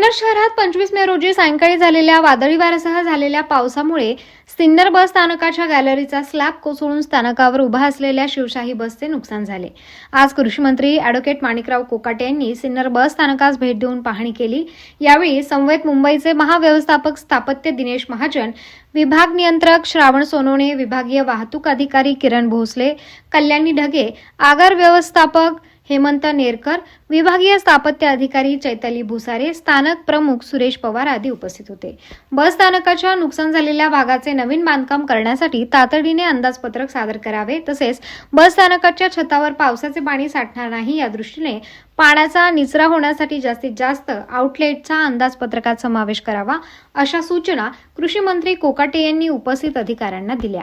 सिन्नर शहरात पंचवीस मे रोजी सायंकाळी झालेल्या वादळी वाऱ्यासह झालेल्या पावसामुळे सिन्नर बस स्थानकाच्या गॅलरीचा स्लॅब कोसळून स्थानकावर उभा असलेल्या शिवशाही बसचे नुकसान झाले. आज कृषी मंत्री अॅडव्होकेट माणिकराव कोकाटे यांनी सिन्नर बस स्थानकास भेट देऊन पाहणी केली. यावेळी संवेत मुंबईचे महाव्यवस्थापक स्थापत्य दिनेश महाजन विभाग नियंत्रक श्रावण सोनवणे विभागीय वाहतूक अधिकारी किरण भोसले कल्याणी ढगे आगार व्यवस्थापक हेमंत नेरकर विभागीय स्थापत्य अधिकारी चैतली भुसारे स्थानक प्रमुख सुरेश पवार आदी उपस्थित होते. बस स्थानकाच्या नुकसान झालेल्या भागाचे नवीन बांधकाम करण्यासाठी तातडीने अंदाजपत्रक सादर करावे तसेच बस स्थानकाच्या छतावर पावसाचे पाणी साठणार नाही या दृष्टीने पाण्याचा निचरा होण्यासाठी जास्तीत जास्त आउटलेटचा अंदाजपत्रकात समावेश करावा अशा सूचना कृषी मंत्री कोकाटे यांनी उपस्थित अधिकाऱ्यांना दिल्या.